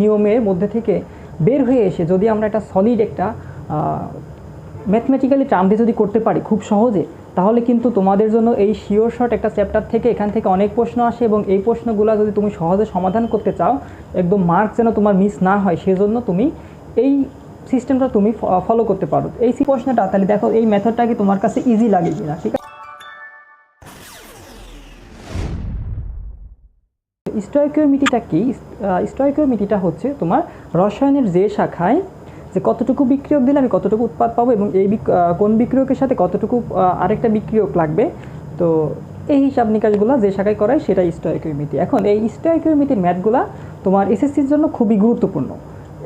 নিয়মের মধ্যে থেকে বের হয়ে এসে যদি আমরা একটা সলিড একটা ম্যাথমেটিক্যালি টার্ম দিয়ে যদি করতে পারি খুব সহজে, তাহলে কিন্তু তোমাদের জন্য এই শিওর শর্ট একটা চ্যাপ্টার থেকে এখান থেকে অনেক প্রশ্ন আসে এবং এই প্রশ্নগুলো যদি তুমি সহজে সমাধান করতে চাও, একদম মার্ক যেন তোমার মিস না হয়, সেজন্য তুমি এই সিস্টেমটা তুমি ফলো করতে পারো। এই প্রশ্নটা, তাহলে দেখো এই মেথডটা কি তোমার কাছে ইজি লাগে কিনা, ঠিক আছে? স্টয়কিওমিতিটা কি? স্টয়কিওমিতিটা হচ্ছে তোমার রসায়নের যে শাখায় যে কতটুকু বিক্রিয়ক দিলে আমি কতটুকু উৎপাদ পাবো এবং এই কোন বিক্রিয়কের সাথে কতটুকু আরেকটা বিক্রিয়ক লাগবে। তো এই হিসাব নিকাশগুলো যে শাখায় করায় সেটা স্টয়কিওমিতি এখন এই স্টয়কিওমিতির ম্যাথগুলা তোমার এসএসসির জন্য খুবই গুরুত্বপূর্ণ।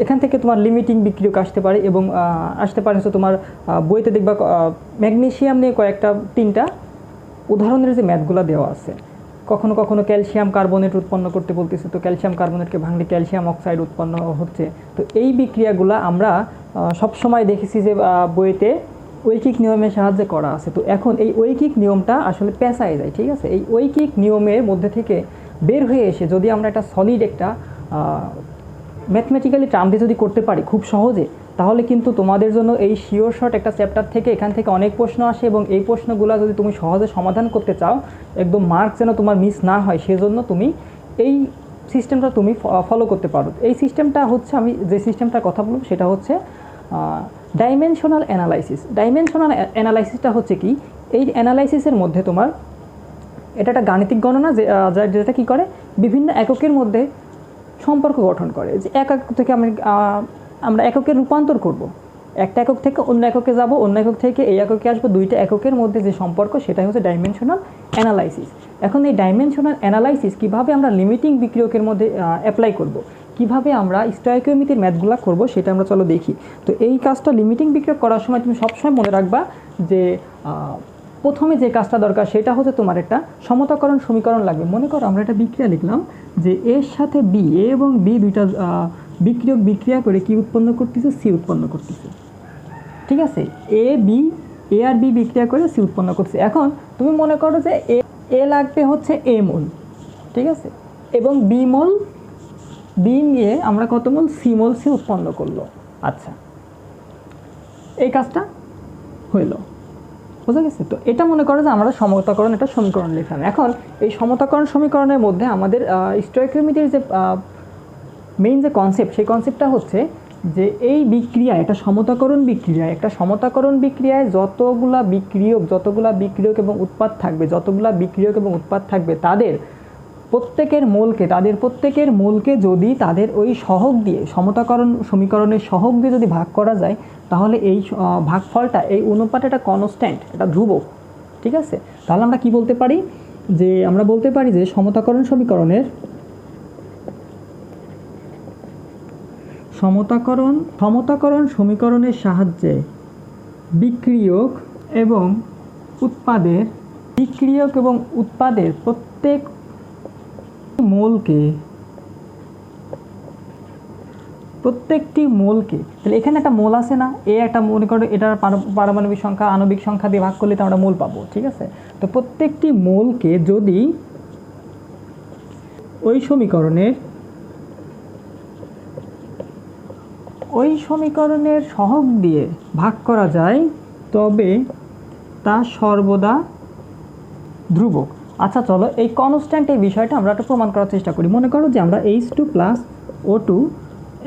এখান থেকে তোমার লিমিটিং বিক্রিয়ক আসতে পারে এবং আসতে পারে হচ্ছে তোমার বইতে দেখবা ম্যাগনেশিয়াম নিয়ে কয়েকটা তিনটা উদাহরণের যে ম্যাথগুলো দেওয়া আছে। কখনো কখনো ক্যালসিয়াম কার্বনেট উৎপন্ন করতে বলতেছে। তো ক্যালসিয়াম কার্বনেটকে ভাঙলে ক্যালসিয়াম অক্সাইড উৎপন্ন হচ্ছে। তো এই বিক্রিয়াগুলো আমরা সবসময় দেখেছি যে বইতে ঐকিক নিয়মের সাহায্যে করা আছে। তো এখন এই ঐকিক নিয়মটা আসলে পেঁচায় যায়, ঠিক আছে? এই ঐকিক নিয়মের মধ্যে থেকে বের হয়ে এসে যদি আমরা একটা সলিড একটা ম্যাথমেটিক্যালি টার্ম দিয়ে যদি করতে পারি খুব সহজে, তাহলে কিন্তু তোমাদের জন্য এই শিওর শর্ট একটা চ্যাপ্টার থেকে এখান থেকে অনেক প্রশ্ন আসে এবং এই প্রশ্নগুলো যদি তুমি সহজে সমাধান করতে চাও, একদম মার্ক যেন তোমার মিস না হয়, সেজন্য তুমি এই সিস্টেমটা তুমি ফলো করতে পারো। এই সিস্টেমটা হচ্ছে আমি যে সিস্টেমটার কথা বলব, সেটা হচ্ছে ডাইমেনশনাল অ্যানালাইসিস ডাইমেনশনাল অ্যানালাইসিসটা হচ্ছে কি, এই অ্যানালাইসিসের মধ্যে তোমার, এটা একটা গাণিতিক গণনা যেটা কী করে, বিভিন্ন এককের মধ্যে সম্পর্ক গঠন করে যে এক একক থেকে আমি আমরা এককে রূপান্তর করব। একটা একক থেকে অন্য এককে যাব, অন্য একক থেকে এই এককে আসব। দুইটা এককের মধ্যে যে সম্পর্ক, সেটাই হচ্ছে ডাইমেনশনাল অ্যানালাইসিস এখন এই ডাইমেনশনাল অ্যানালাইসিস কীভাবে আমরা লিমিটিং বিক্রিয়কের মধ্যে অ্যাপ্লাই করব? কীভাবে আমরা স্টয়কিওমিতির ম্যাথগুলো করব, সেটা আমরা চলো দেখি। তো এই কাজটা লিমিটিং বিক্রিয়ক করার সময় তুমি সবসময় মনে রাখবা যে প্রথমে যে কাজটা দরকার সেটা হচ্ছে তোমার একটা সমতাকরণ সমীকরণ লাগবে। মনে করো আমরা একটা বিক্রিয়া লিখলাম যে এর সাথে বি এ এবং বি দুইটা বিক্রিয়ক বিক্রিয়া করে কি উৎপন্ন করতেছে? সি উৎপন্ন করতেছে। ঠিক আছে? A B A R B বিক্রিয়া করে সি উৎপন্ন করছে এখন তুমি মনে করো যে এ এ লাগবে হচ্ছে এ মোল। ঠিক আছে? এবং বি মোল বি নিয়ে আমরা কত মোল? সি মোল সি উৎপন্ন করল। আচ্ছা। এই কাজটা হইল। বোঝা গেছে? তো এটা মনে করো যে আমরা সমতাকরণ একটা সমীকরণ লিখলাম। এখন এই সমতাকরণ সমীকরণের মধ্যে আমাদের স্টয়কিওমিতির যে মেইন যে কনসেপ্ট সেই কনসেপ্টটা হচ্ছে যে এই বিক্রিয়া এটা সমতাকরণ বিক্রিয়া একটা সমতাকরণ বিক্রিয়ায় যতগুলা বিক্রিয়ক যতগুলা বিক্রিয়ক এবং উৎপাদ থাকবে, যতগুলা বিক্রিয়ক এবং উৎপাদ থাকবে, তাদের প্রত্যেকের মূলকে, তাদের প্রত্যেকের মূলকে যদি তাদের ওই সহগ দিয়ে, সমতাকরণ সমীকরণের সহগ দিয়ে যদি ভাগ করা যায়, তাহলে এই ভাগফলটা, এই অনুপাত একটা কনস্ট্যান্ট এটা ধ্রুবক, ঠিক আছে? তাহলে আমরা কি বলতে পারি? যে আমরা বলতে পারি যে সমতাকরণ সমীকরণের সমতাকরণ সমতাকরণ সমীকরণের সাহায্যে বিক্রিয়ক এবং উৎপাদের, বিক্রিয়ক এবং উৎপাদের প্রত্যেক মোলকে, প্রত্যেকটি মোলকে, তাহলে এখানে একটা মোল আছে না? এ একটা মনে করো এটার পার- পারমাণবিক সংখ্যা, আণবিক সংখ্যা দিয়ে ভাগ করলে তো আমরা মোল পাবো, ঠিক আছে? তো প্রত্যেকটি মোলকে যদি ওই সমীকরণের ওই সমীকরণের সহগ দিয়ে ভাগ করা যায়, তবে তা সর্বদা ধ্রুবক। আচ্ছা চলো এই কনস্ট্যান্ট এই বিষয়টা আমরা একটা প্রমাণ করার চেষ্টা করি। মনে করো যে আমরা H two plus O two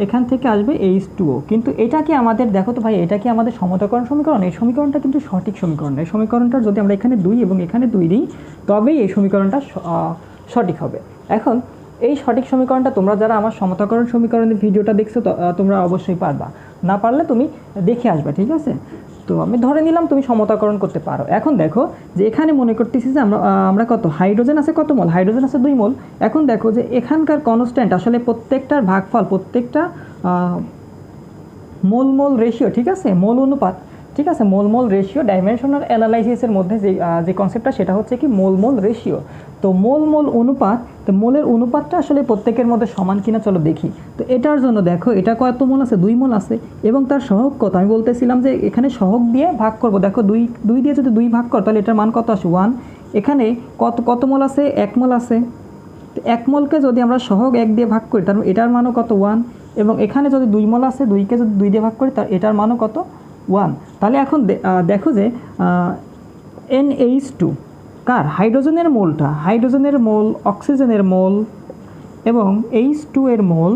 এখান থেকে আসবে এইচ টু ও কিন্তু এটা কি আমাদের, দেখো তো ভাই, এটা কি আমাদের সমতাকরণ সমীকরণ? এই সমীকরণটা কিন্তু সঠিক সমীকরণ। এই সমীকরণটা যদি আমরা এখানে দুই এবং এখানে দুই দিই, তবেই এই সমীকরণটা সঠিক হবে। এখন, এই সঠিক সমীকরণটা তোমরা যারা আমার সমতাকরণ সমীকরণের ভিডিওটা দেখছ তোমরা অবশ্যই পারবা। না পারলে তুমি দেখে আসবে, ঠিক আছে? তো আমি ধরে নিলাম তুমি সমতাকরণ করতে পারো। এখন দেখো যে এখানে মনে করতেছি যে আমরা আমরা কত? হাইড্রোজেন আছে কত মোল? হাইড্রোজেন আছে দুই মোল। এখন দেখো যে এখানকার কনস্ট্যান্ট আসলে প্রত্যেকটার ভাগফল, প্রত্যেকটা মোল মোল রেশিও ঠিক আছে? মোল অনুপাত। ঠিক আছে মোল মোল রেশিও ডাইমেনশনাল অ্যানালাইসিসের মধ্যে যে যে কনসেপ্টটা সেটা হচ্ছে কি মোল মোল রেশিও তো মোল মোল অনুপাত, তো মোলের অনুপাতটা আসলে প্রত্যেকের মধ্যে সমান কিনা চলো দেখি। তো এটার জন্য দেখো, এটা কত মোল আছে? দুই মোল আছে। এবং তার সহগ কত? আমি বলতেছিলাম যে এখানে সহগ দিয়ে ভাগ করব। দেখো, দুই দুই দিয়ে যদি দুই ভাগ কর, তাহলে এটার মান কত আসে? ওয়ান এখানে কত কত মোল আছে? এক মোল আছে। তো এক মোলকে যদি আমরা সহগ এক দিয়ে ভাগ করি, তার এটার মানও কত? ওয়ান এবং এখানে যদি দুই মোল আছে, দুইকে যদি দুই দিয়ে ভাগ করি, তার এটার মানও কত? ওয়ান। তাহলে এখন দেখো যে এন এইচ টু কার? হাইড্রোজেনের মোলটা। হাইড্রোজেনের মোল, অক্সিজেনের মোল এবং এইচ টু এর মোল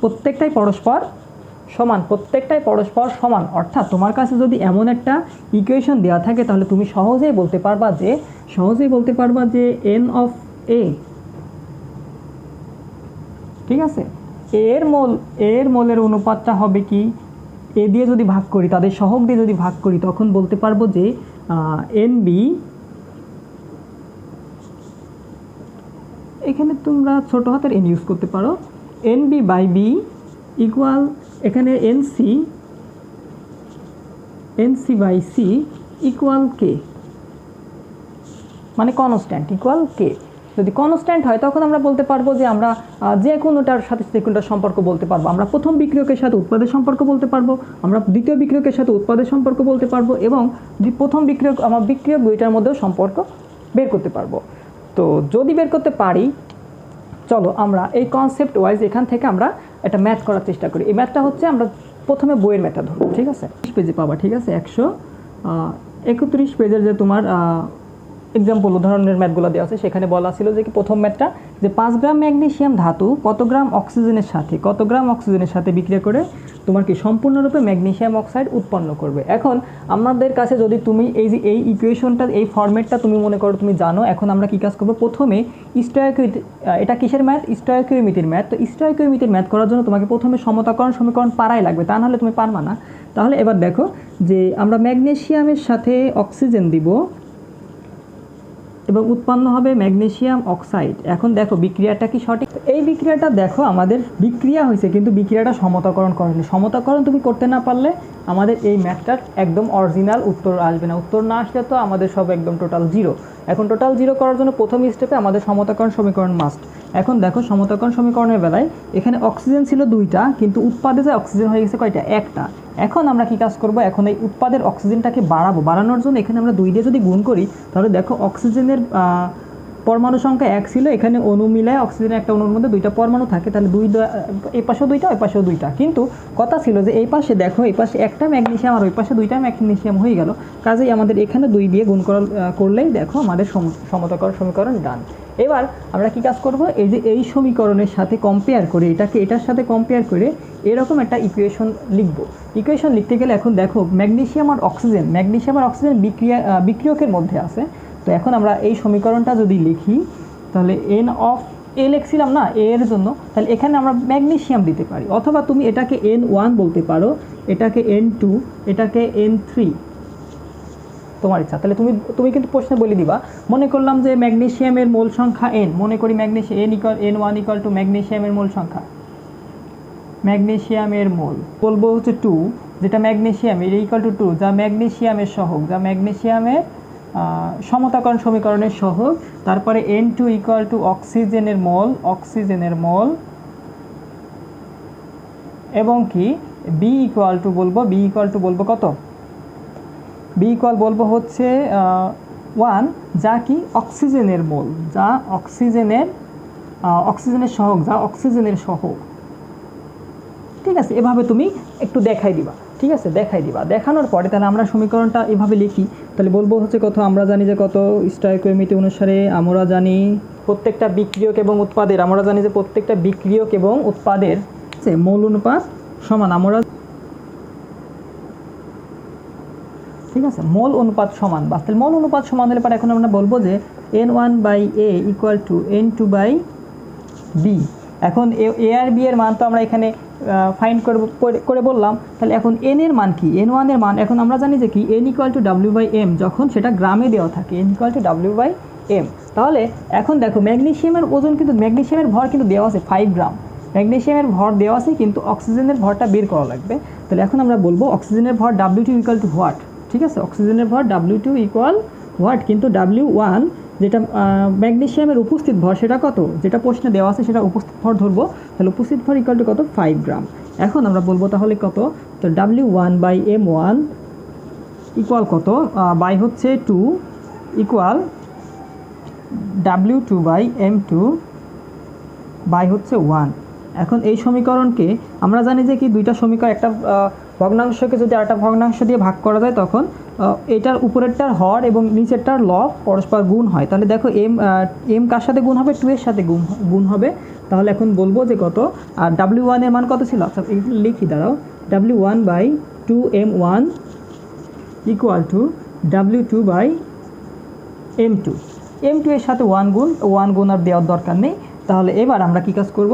প্রত্যেকটাই পরস্পর সমান, প্রত্যেকটাই পরস্পর সমান। অর্থাৎ তোমার কাছে যদি এমন একটা ইকুয়েশন দেওয়া থাকে, তাহলে তুমি সহজেই বলতে পারবা যে, সহজেই বলতে পারবা যে এন অফ এ ঠিক আছে? এর মোল এর মোলের অনুপাতটা হবে কি? এ দিয়ে যদি ভাগ করি, তাদের সহগ দিয়ে যদি ভাগ করি, তখন বলতে পারব যে এন বি এখানে তোমরা ছোট হাতের এন ইউজ করতে পারো। N B by B equal এখানে N C N C by C equal K মানে কনস্ট্যান্ট ইকুয়াল কে যদি কনস্ট্যান্ট হয়, তখন আমরা বলতে পারব যে আমরা যে কোনোটার সাথে যে কোনোটার সম্পর্ক বলতে পারব। আমরা প্রথম বিক্রিয়কের সাথে উৎপাদের সম্পর্ক বলতে পারব, আমরা দ্বিতীয় বিক্রিয়কের সাথে উৎপাদের সম্পর্ক বলতে পারব এবং প্রথম বিক্রিয়ক, আমার বিক্রিয়ক দুইটার মধ্যেও সম্পর্ক বের করতে পারব। তো যদি বের করতে পারি, চলো আমরা এই কনসেপ্ট ওয়াইজ এখান থেকে আমরা একটা ম্যাথ করার চেষ্টা করি। এই ম্যাথটা হচ্ছে আমরা প্রথমে বইয়ের ম্যাথটা ধরবো, ঠিক আছে? পেজে পাবা, ঠিক আছে? একশো একত্রিশ পেজের যে তোমার এক্সাম্পল উদাহরণের ম্যাথগুলো দেওয়া আছে। সেখানে বলা ছিল যে কি প্রথম ম্যাথটা, যে পাঁচ গ্রাম ম্যাগনেসিয়াম ধাতু, কত গ্রাম অক্সিজেনের সাথে, কত গ্রাম অক্সিজেনের সাথে বিক্রিয়া করে তোমার কি সম্পূর্ণরূপে ম্যাগনেসিয়াম অক্সাইড উৎপন্ন করবে। এখন আমাদের কাছে যদি তুমি এই যে এই ইকুয়েশনটা, এই ফর্মেটটা তুমি মনে করো, তুমি জানো, এখন আমরা কী কাজ করব? প্রথমে স্টয়াকিউট এটা কিসের ম্যাথ? স্টয়াকিউমিতির ম্যাথ। তো স্টয়াকিউমিতির ম্যাথ করার জন্য তোমাকে প্রথমে সমতাকরণ সমীকরণ পারাই লাগবে। তা নাহলে তুমি পারবা না। তাহলে এবার দেখো যে আমরা ম্যাগনেসিয়ামের সাথে অক্সিজেন দিব এবং উৎপন্ন হবে ম্যাগনেশিয়াম অক্সাইড। এখন দেখো, বিক্রিয়াটা কি সঠিক? এই বিক্রিয়াটা দেখো, আমাদের বিক্রিয়া হয়েছে, কিন্তু বিক্রিয়াটা সমতাকরণ করেনি। সমতাকরণ তুমি করতে না পারলে আমাদের এই ম্যাথটার একদম অরিজিনাল উত্তর আসবে না। উত্তর না আসলে তো আমাদের সব একদম টোটাল জিরো এখন টোটাল জিরো করার জন্য প্রথম স্টেপে আমাদের সমতাকরণ সমীকরণ মাস্ট এখন দেখো সমতাকরণ সমীকরণের বেলায় এখানে অক্সিজেন ছিল দুইটা, কিন্তু উৎপাদে যে অক্সিজেন হয়ে গেছে কয়টা? একটা। এখন আমরা কি কাজ করব? এখন এই উৎপাদের অক্সিজেনটাকে বাড়াবো। বাড়ানোর জন্য এখানে আমরা দুই দিয়ে যদি গুণ করি, তাহলে দেখো অক্সিজেনের পরমাণু সংখ্যা এক ছিল, এখানে অণু মিলায় অক্সিজেন একটা অণুর মধ্যে দুইটা পরমাণু থাকে, তাহলে দুই এই পাশেও দুইটা, ওই পাশেও দুইটা। কিন্তু কথা ছিল যে এই পাশে দেখো, এই পাশে একটা ম্যাগনেসিয়াম আর ওই পাশে দুইটা ম্যাগনেসিয়াম হয়ে গেল। কাজেই আমাদের এখানে দুই দিয়ে গুণ করা করলেই দেখো আমাদের সম- সমতাকর সমীকরণ ডান। এবার আমরা কি কাজ করব? এই যে এই সমীকরণের সাথে কম্পেয়ার করে, এটাকে এটার সাথে কম্পেয়ার করে এরকম একটা ইকুয়েশন লিখব। ইকুয়েশন লিখতে গেলে এখন দেখো ম্যাগনেশিয়াম আর অক্সিজেন ম্যাগনেশিয়াম আর অক্সিজেন বিক্রিয়া বিক্রিয়কের মধ্যে আছে। তো এখন আমরা এই সমীকরণটা যদি লিখি তাহলে এন অফ এ লিখছিলাম না এ এর জন্য তাহলে এখানে আমরা ম্যাগনেসিয়াম দিতে পারি। অথবা তুমি এটাকে এন ওয়ান বলতে পারো এটাকে এন টু এটাকে এন থ্রি তোমার ইচ্ছা। তাহলে তুমি তুমি কিন্তু প্রশ্নে বলে দিবা মনে করলাম যে ম্যাগনেসিয়ামের মোল সংখ্যা এন মনে করি magnesium N equal N one equal two ম্যাগনেসিয়ামের মোল সংখ্যা। ম্যাগনেসিয়ামের মোল। বলব হচ্ছে টু যেটা ম্যাগনেসিয়াম এর ইকাল টু টু যা ম্যাগনেসিয়ামের সহগ যা ম্যাগনেসিয়ামের আহ, সমতাকরণ সমীকরণের সহগ, তারপরে এন টু ইকুয়াল টু অক্সিজেনের মোল অক্সিজেনের মোল এবং কি? বি ইকুয়াল টু বলব বি ইকুয়াল টু বলব কত? বি ইকুয়াল বলব হচ্ছে ওয়ান যা কি? অক্সিজেনের মোল যা অক্সিজেনের অক্সিজেনের সহগ, যা অক্সিজেনের সহগ। ঠিক আছে, এভাবে তুমি একটু দেখাই দিবা। ঠিক আছে, দেখাই দিবা। দেখানোর পরে তাহলে আমরা সমীকরণটা এভাবে লিখি। তাহলে বলব হচ্ছে কত, আমরা জানি যে কত স্টয়কোমিতি অনুসারে আমরা জানি প্রত্যেকটা বিক্রিয়ক এবং উৎপাদের, আমরা জানি যে প্রত্যেকটা বিক্রিয়ক এবং উৎপাদের মৌল অনুপাত সমান, আমরা ঠিক আছে, মোল অনুপাত সমান বাস তাহলে মোল অনুপাত সমান হলে পরে এখন আমরা বলব যে N one by A equal to N two by B এখন এ আর বি এর মান তো আমরা এখানে ফাইন্ড করব, করে- করে বললাম। তাহলে এখন এন এর মান কি? এন ওয়ানের মান, এখন আমরা জানি যে কি? N equal to W by M যখন সেটা গ্রামে দেওয়া থাকে N equal to W by M তাহলে এখন দেখো ম্যাগনেশিয়ামের ওজন কিন্তু ম্যাগনেশিয়ামের ভর কিন্তু দেওয়া আছে ফাইভ গ্রাম ম্যাগনেশিয়ামের ভর দেওয়া আছে কিন্তু অক্সিজেনের ভরটা বের করা লাগবে। তাহলে এখন আমরা বলব অক্সিজেনের ভর W two equal to what ঠিক আছে? অক্সিজেনের ভর ডাব্লিউ টু ইকুয়াল হোয়াট কিন্তু ডাব্লিউ ওয়ান যেটা ম্যাগনেসিয়ামের উপস্থিত ভর সেটা কত? যেটা প্রশ্নে দেওয়া আছে সেটা উপস্থিত ভর ধরবো। তাহলে উপস্থিত ভর ইকুয়াল টু কত? ফাইভ গ্রাম এখন আমরা বলব তাহলে কত? তো W one by M one equal কত? বাই হচ্ছে two equal W two by M two by হচ্ছে ওয়ান এখন এই সমীকরণকে আমরা জানি যে কি দুইটা সমীকরণ, একটা ভগ্নাংশকে যদি আরেকটা ভগ্নাংশ দিয়ে ভাগ করা যায় তখন এটার উপরেরটার হর এবং নিচেরটার ল পরস্পর গুণ হয়। তাহলে দেখো এম এম কার সাথে গুণ হবে? টু এর সাথে গুণ গুণ হবে। তাহলে এখন বলব যে কত? আর ডাব্লিউ ওয়ানের মান কত ছিল? আচ্ছা লিখি, দাঁড়াও। W one by two M one equal to W two by M two. M two এর সাথে ওয়ান গুণ ওয়ান গুণ আর দেওয়ার দরকার নেই। তাহলে এবার আমরা কী কাজ করব?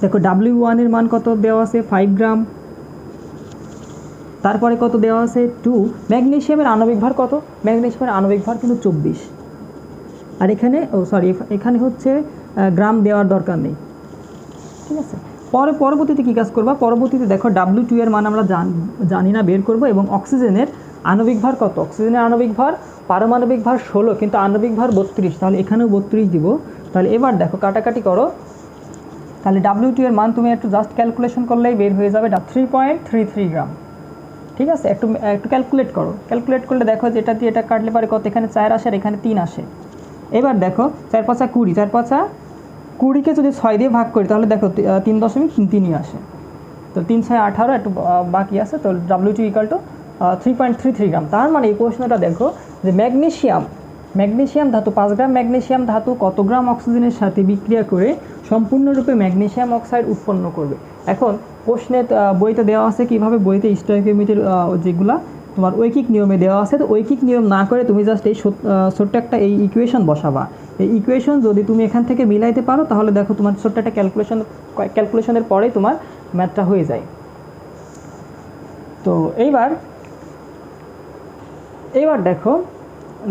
দেখো, ডাব্লিউ ওয়ানের মান কত দেওয়া আছে? ফাইভ গ্রাম তারপরে কত দেওয়া আছে? টু ম্যাগনেশিয়ামের আণবিক ভার কত? ম্যাগনেশিয়ামের আণবিক ভার কিন্তু চব্বিশ। আর এখানে, ও সরি এখানে হচ্ছে গ্রাম দেওয়ার দরকার নেই। ঠিক আছে? পরে, পরবর্তীতে কী কাজ করবা? পরবর্তীতে দেখো ডাব্লিউ টু এর মান আমরা জান- না, বের করব, এবং অক্সিজেনের আণবিক ভার কত? অক্সিজেনের আণবিক ভার, পারমাণবিক ভার ষোলো, কিন্তু আণবিক ভার বত্রিশ। তাহলে এখানেও বত্রিশ দিব। তাহলে এবার দেখো, কাটাকাটি করো। তাহলে ডাব্লিউ টু এর মান তুমি একটু জাস্ট ক্যালকুলেশন করলেই বের হয়ে যাবে three point three three gram ঠিক আছে? একটু একটু ক্যালকুলেট করো। ক্যালকুলেট করলে দেখো যে এটা দিয়ে এটা কাটলে পারে কত? এখানে চার আসে আর এখানে তিন আসে। এবার দেখো, চার পাঁচা কুড়ি, চার পাঁচা কুড়িকে যদি ছয় দিয়ে ভাগ করি, তাহলে দেখো তিন দশমিক তিন তিনই আসে। তো তিন ছয় আঠারো একটু বাকি আছে, তো W two equal to three point three three gram তার মানে এই প্রশ্নটা দেখো যে ম্যাগনেশিয়াম ম্যাগনেশিয়াম ধাতু পাঁচ গ্রাম ম্যাগনেশিয়াম ধাতু কত গ্রাম অক্সিজেনের সাথে বিক্রিয়া করে সম্পূর্ণরূপে ম্যাগনেশিয়াম অক্সাইড উৎপন্ন করবে? এখন প্রশ্নে বইতে দেওয়া আছে কীভাবে বইতে স্টয়কিওমিটার যেগুলা তোমার ঐকিক নিয়মে দেওয়া আছে। তো ঐকিক নিয়ম না করে তুমি জাস্ট এই ছোট- ছোট্ট একটা এই ইকুয়েশন বসাবা। এই ইকুয়েশন যদি তুমি এখান থেকে মিলাইতে পারো, তাহলে দেখো তোমার ছোট্ট একটা ক্যালকুলেশন ক্যালকুলেশনের পরেই তোমার ম্যাথটা হয়ে যায়। তো এইবার এইবার দেখো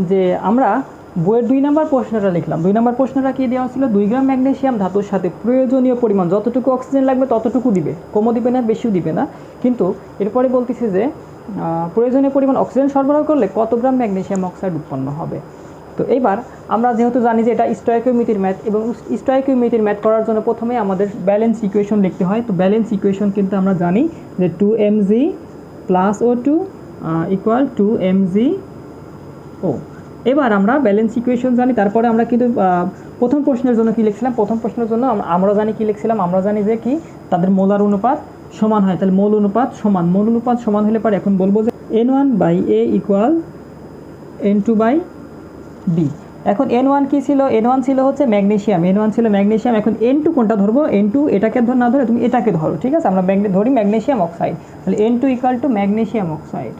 যে আমরা বইয়ের দুই নম্বর প্রশ্নটা লিখলাম। দুই নম্বর প্রশ্নটা কি দেওয়া ছিল? দুই গ্রাম ম্যাগনেসিয়াম ধাতুর সাথে প্রয়োজনীয় পরিমাণ যতটুকু অক্সিজেন লাগবে ততটুকু দিবে। কমও দিবে না, বেশিও দিবে না। কিন্তু এরপরে বলতেছি যে প্রয়োজনীয় পরিমাণ অক্সিজেন সরবরাহ করলে কত গ্রাম ম্যাগনেশিয়াম অক্সাইড উৎপন্ন হবে? তো এইবার আমরা যেহেতু জানি যে এটা স্টয়কিওমিতির ম্যাথ এবং স্টয়কিওমিতির ম্যাথ করার জন্য প্রথমে আমাদের ব্যালেন্স ইকুয়েশন লিখতে হয়। তো ব্যালেন্স ইকুয়েশন কিন্তু আমরা জানি যে two M G plus O two equal to M G O, এবার আমরা ব্যালেন্স ইকুয়েশন জানি, তারপরে আমরা কিন্তু প্রথম প্রশ্নের জন্য কি লিখছিলাম? প্রথম প্রশ্নের জন্য আমরা জানি কি লিখছিলাম? আমরা জানি যে কি, তাদের মোলার অনুপাত সমান হয়। তাহলে মোল অনুপাত সমান। মোল অনুপাত সমান হলে পরে এখন বলব যে N one by A equal N two by B এখন এন ওয়ান কী ছিল? এন ওয়ান ছিল হচ্ছে ম্যাগনেশিয়াম এন ওয়ান ছিল ম্যাগনেশিয়াম এখন এন টু কোনটা ধরবো? এন টু এটাকে ধর, না ধরে তুমি এটাকে ধরো, ঠিক আছে? আমরা ধরি ম্যাগনেশিয়াম অক্সাইড তাহলে N two equal to magnesium oxide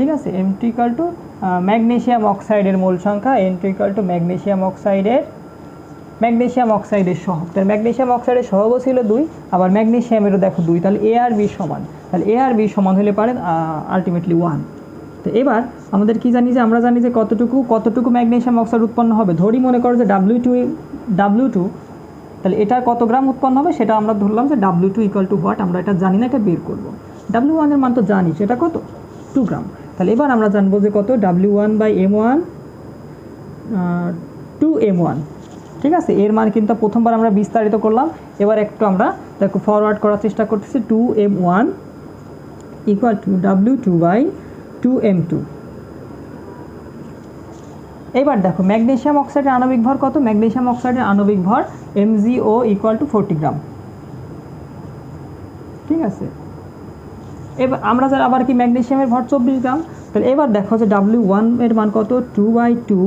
ঠিক আছে? M two equal to magnesium অক্সাইডের মূল সংখ্যা N two equal to magnesium অক্সাইডের ম্যাগনেশিয়াম অক্সাইডের সহগ। তাহলে ম্যাগনেশিয়াম অক্সাইডের সহগও ছিল দুই, আবার ম্যাগনেশিয়ামেরও দেখো দুই। তাহলে এ আর বি সমান। তাহলে এ আর বি সমান হলে পারেন আলটিমেটলি ওয়ান তো এবার আমাদের কি জানি যে, আমরা জানি যে কতটুকু কতটুকু ম্যাগনেশিয়াম অক্সাইড উৎপন্ন হবে। ধরি মনে করো যে ডাব্লিউ টু ডাব্লিউ টু তাহলে এটা কত গ্রাম উৎপন্ন হবে? সেটা আমরা ধরলাম যে W two equal to what আমরা এটা জানি না, এটা বের করব। ডাব্লিউ ওয়ানের মান তো জানি, সেটা কত? Two gram. তাহলে এবার আমরা জানব যে কত? W one by M one two M one ঠিক আছে? এর মান কিন্তু প্রথমবার আমরা বিস্তারিত করলাম। এবার একটু আমরা দেখো ফরওয়ার্ড করার চেষ্টা করতেছি। Two M one equal to W two by two M two এবার দেখো ম্যাগনেশিয়াম অক্সাইডের আণবিক ভর কত? ম্যাগনেশিয়াম অক্সাইডের আণবিক ভর M G O equal to forty gram ঠিক আছে? এবার আমরা যারা আবার কি ম্যাগনেসিয়ামের ভর চব্বিশ গ্রাম? তাহলে এবার দেখো যে ডাব্লিউ ওয়ানের মান কত? Two by two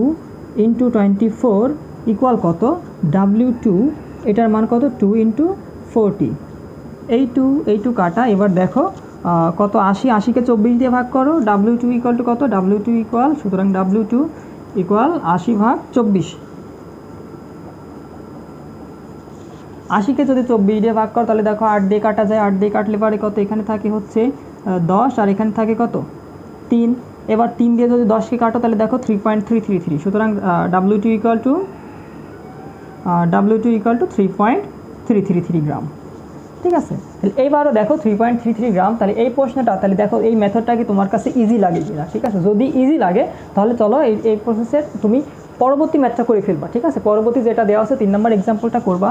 into twenty four equal কত? ডাব্লিউ টু এটার মান কত? টু ইন্টু ফোরটি এই টু এই টু কাটা। এবার দেখো কত? আশি, আশিকে চব্বিশ দিয়ে ভাগ করো। ডাব্লিউ টু ইকুয়াল টু কত? ডাব্লিউ টু ইকুয়াল সুতরাং ডাব্লিউ টু ইকুয়াল আশি ভাগ চব্বিশ। আশিকে যদি চব্বিশ দিয়ে ভাগ করো, তাহলে দেখো আট দিয়ে কাটা যায়, আট দিয়ে কাটলে পারে কত? এখানে থাকে হচ্ছে দশ, আর এখানে থাকে কত? তিন। এবার তিন দিয়ে যদি দশকে কাটো, তাহলে দেখো three point three three three সুতরাং W two equal to W two equal to three point three three three gram ঠিক আছে? তাহলে এইবারও দেখো three point three three gram তাহলে এই প্রশ্নটা, তাহলে দেখো এই মেথডটা কি তোমার কাছে ইজি লাগে কিনা? ঠিক আছে? যদি ইজি লাগে, তাহলে চলো এই এই প্রসেসের তুমি পরবর্তী ম্যাথটা করে ফেলবা। ঠিক আছে? পরবর্তী যেটা দেওয়া আছে, তিন নম্বর এক্সাম্পলটা করবা।